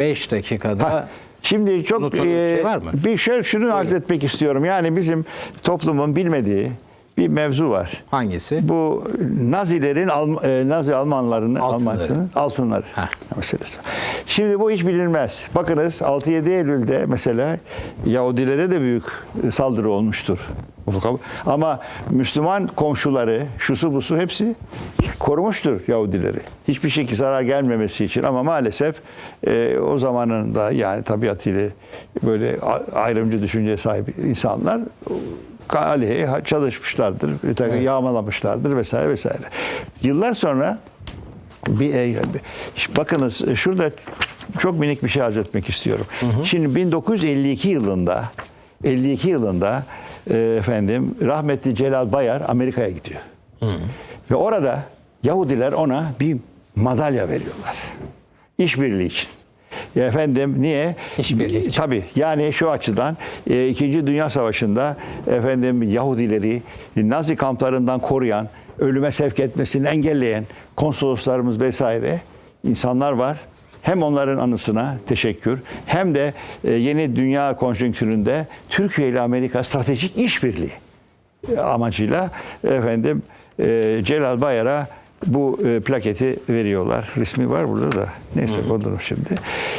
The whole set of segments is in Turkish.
5 dakikada Ha, Şimdi çok bir e, şey var mı? bir şöyle şunu arz etmek istiyorum. Yani bizim toplumun bilmediği bir mevzu var. hangisi? Bu Nazilerin Alm- e, Nazi Almanlarını. Almanların altınları Ha. meselesi. Şimdi bu hiç bilinmez. Bakınız 6-7 Eylül'de mesela Yahudilere de büyük saldırı olmuştur. Ama Müslüman komşuları, şusu busu hepsi korumuştur Yahudileri. Hiçbir şekilde zarar gelmemesi için ama maalesef e, o zamanın da yani tabiatıyla böyle ayrımcı düşünceye sahip insanlar aleyhe çalışmışlardır, bir takım yağmalamışlardır vesaire vesaire. Yıllar sonra bir, e, bakınız şurada çok minik bir şey arz etmek istiyorum. Şimdi 1952 yılında 52 yılında e, efendim rahmetli Celal Bayar Amerika'ya gidiyor. Ve orada Yahudiler ona bir madalya veriyorlar. İşbirliği için. Ya efendim niye? İşbirliği için. Tabii yani şu açıdan e, İkinci Dünya Savaşı'nda efendim Yahudileri Nazi kamplarından koruyan, ölüme sevk etmesini engelleyen konsoloslarımız vesaire insanlar var. Hem onların anısına teşekkür hem de e, yeni dünya konjonktüründe Türkiye ile Amerika stratejik işbirliği amacıyla efendim e, Celal Bayar'a bu e, plaketi veriyorlar. Resmi var burada da. Neyse olur şimdi.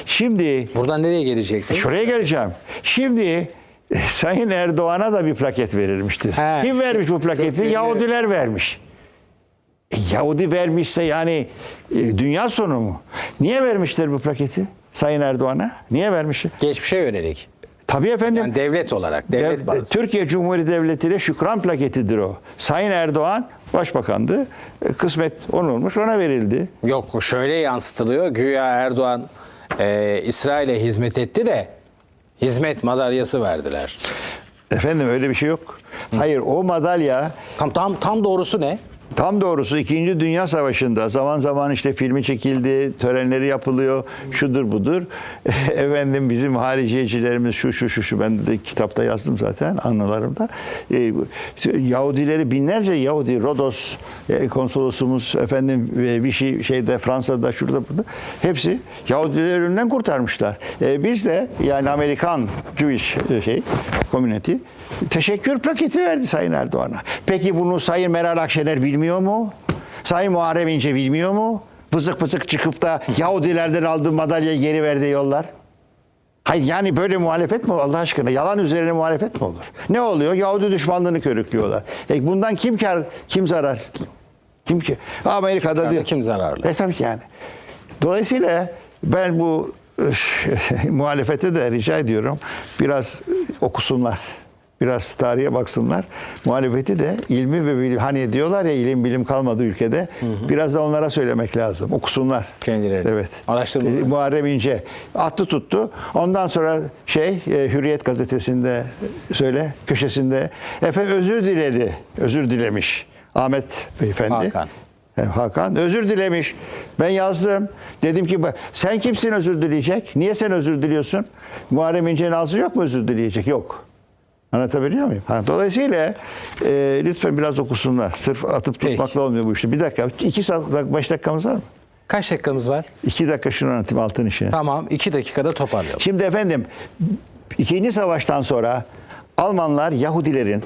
Şimdi Buradan nereye geleceksin? Şuraya geleceğim. Şimdi e, Sayın Erdoğan'a da bir plaket verilmiştir. He. Kim vermiş bu plaketi? Yahudiler vermiş. E, Yahudi vermişse yani e, dünya sonu mu? Niye vermişler bu plaketi Sayın Erdoğan'a? Niye vermiş? Geçmişe yönelik. Tabii efendim. Yani devlet olarak, devlet Dev- bazı. Türkiye Cumhuriyeti Devleti'ne şükran plaketidir o. Sayın Erdoğan başbakandı. E, Kısmet onun olmuş ona verildi. Yok şöyle yansıtılıyor. Güya Erdoğan e, İsrail'e hizmet etti de hizmet madalyası verdiler. Efendim öyle bir şey yok. Hayır o madalya Tam tam tam doğrusu ne? Tam doğrusu 2. Dünya Savaşı'nda zaman zaman işte filmi çekildi, törenleri yapılıyor, şudur budur. Efendim bizim hariciyecilerimiz şu şu şu şu ben de kitapta yazdım zaten anılarımda. Ee, Yahudileri binlerce Yahudi Rodos e, konsolosumuz efendim e, bir şey şeyde Fransa'da şurada burada hepsi Yahudileri ölümden kurtarmışlar. E, biz de yani Amerikan Jewish e, şey community teşekkür plaketi verdi Sayın Erdoğan'a. Peki bunu Sayın Meral Akşener bilmiyor mu? Sayın Muharrem İnce bilmiyor mu? Vızık vızık çıkıp da Yahudilerden aldığı madalyayı geri verdi yollar. Hayır yani böyle muhalefet mi Allah aşkına? Yalan üzerine muhalefet mi olur? Ne oluyor? Yahudi düşmanlığını körüklüyorlar. E bundan kim kar, kim zarar? Kim ki? Amerika'da diyor. Kim zararlı? E tabii ki yani. Dolayısıyla ben bu muhalefete de rica ediyorum biraz okusunlar. Biraz tarihe baksınlar. Muhalefeti de ilmi ve bilim, hani diyorlar ya ilim bilim kalmadı ülkede. Biraz da onlara söylemek lazım. Okusunlar. Kendileri. Evet. Araştırmalar. E, Muharrem İnce attı tuttu. Ondan sonra şey e, Hürriyet gazetesinde söyle köşesinde efendim özür diledi. Özür dilemiş. Ahmet Beyefendi. Hakan. E, Hakan özür dilemiş. Ben yazdım. Dedim ki "Bak, sen kimsin özür dileyecek? Niye sen özür diliyorsun? Muharrem İnce'nin ağzı yok mu özür dileyecek? Yok. Anlatabiliyor muyum? Ha, dolayısıyla e, lütfen biraz okusunlar. Sırf atıp Peki. tutmakla olmuyor bu işte. Bir dakika. iki saat, beş dakikamız var mı? Kaç dakikamız var? İki dakika şunu anlatayım altın işini. Tamam. iki dakikada toparlayalım. Şimdi efendim ikinci savaştan sonra Almanlar Yahudilerin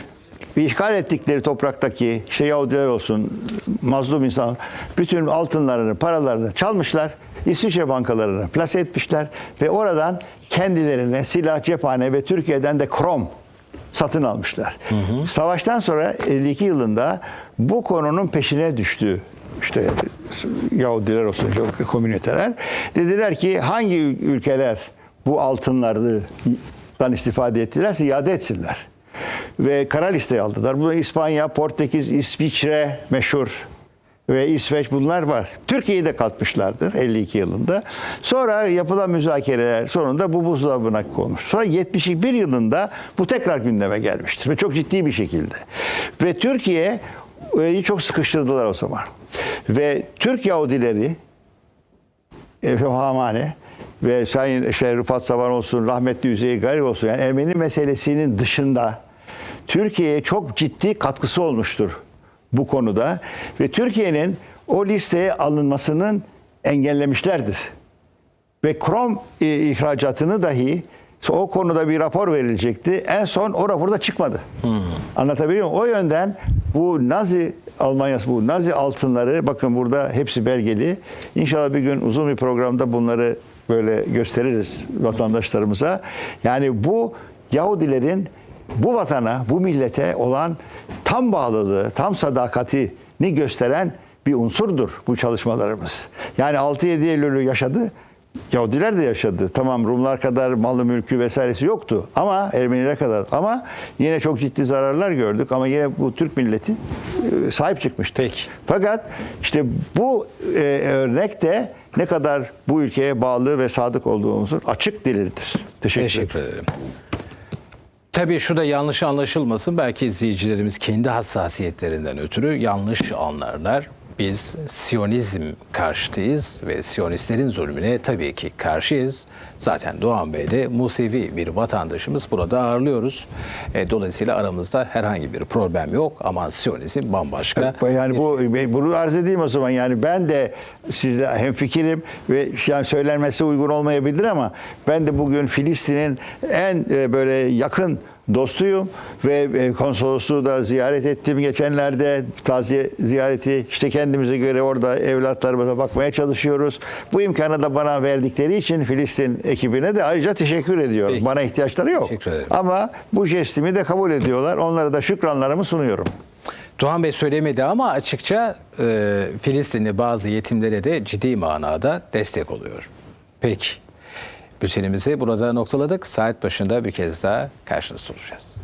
bir işgal ettikleri topraktaki işte Yahudiler olsun mazlum insan bütün altınlarını paralarını çalmışlar. İsviçre bankalarını plase etmişler ve oradan kendilerine silah, cephane ve Türkiye'den de krom satın almışlar. Savaştan sonra 52 yılında bu konunun peşine düştü. İşte Yahudiler olsun, komüniteler. Dediler ki hangi ülkeler bu altınlardan istifade ettilerse iade etsinler. Ve kara listeye aldılar. Bu İspanya, Portekiz, İsviçre meşhur ve İsveç bunlar var. Türkiye'yi de katmışlardır 52 yılında. Sonra yapılan müzakereler sonunda bu buzdolabına konmuş. Sonra 71 yılında bu tekrar gündeme gelmiştir ve çok ciddi bir şekilde. Ve Türkiye e, çok sıkıştırdılar o zaman. Ve Türk Yahudileri Efe Hamane ve Sayın işte Rıfat Saban olsun, rahmetli Üzeyir Garip olsun. Yani Ermeni meselesinin dışında Türkiye'ye çok ciddi katkısı olmuştur bu konuda. Ve Türkiye'nin o listeye alınmasının engellemişlerdir. ve krom e, ihracatını dahi o konuda bir rapor verilecekti. En son o raporda çıkmadı. Anlatabiliyor muyum? O yönden bu Nazi Almanyası bu Nazi altınları bakın burada hepsi belgeli. İnşallah bir gün uzun bir programda bunları böyle gösteririz vatandaşlarımıza. Yani bu Yahudilerin bu vatana, bu millete olan tam bağlılığı, tam sadakatini gösteren bir unsurdur bu çalışmalarımız. Yani 6-7 Eylül'ü yaşadı. Yahudiler de yaşadı. Tamam Rumlar kadar malı mülkü vesairesi yoktu ama Ermeniler kadar ama yine çok ciddi zararlar gördük ama yine bu Türk milleti e, sahip çıkmıştı. Peki. Fakat işte bu e, örnek de ne kadar bu ülkeye bağlı ve sadık olduğumuzu açık delildir. Teşekkür, ederim. Teşekkür ederim. Tabii şu da yanlış anlaşılmasın. Belki izleyicilerimiz kendi hassasiyetlerinden ötürü yanlış anlarlar. Biz Siyonizm karşıtıyız ve Siyonistlerin zulmüne tabii ki karşıyız. Zaten Doğan Bey de Musevi bir vatandaşımız. Burada ağırlıyoruz. E, dolayısıyla aramızda herhangi bir problem yok ama Siyonizm bambaşka. Yani bu bunu arz edeyim o zaman. Yani ben de sizle hemfikirim ve yani söylenmesi uygun olmayabilir ama ben de bugün Filistin'in en e, böyle yakın dostuyum ve e, konsolosluğu da ziyaret ettim geçenlerde taziye ziyareti işte kendimize göre orada evlatlarımıza bakmaya çalışıyoruz. Bu imkanı da bana verdikleri için Filistin ekibine de ayrıca teşekkür ediyorum. Peki. Bana ihtiyaçları yok. Ama bu jestimi de kabul ediyorlar. Onlara da şükranlarımı sunuyorum. Doğan Bey söylemedi ama açıkça e, Filistinli bazı yetimlere de ciddi manada destek oluyor. Peki. Bültenimizi burada noktaladık. Saat başında bir kez daha karşınızda olacağız.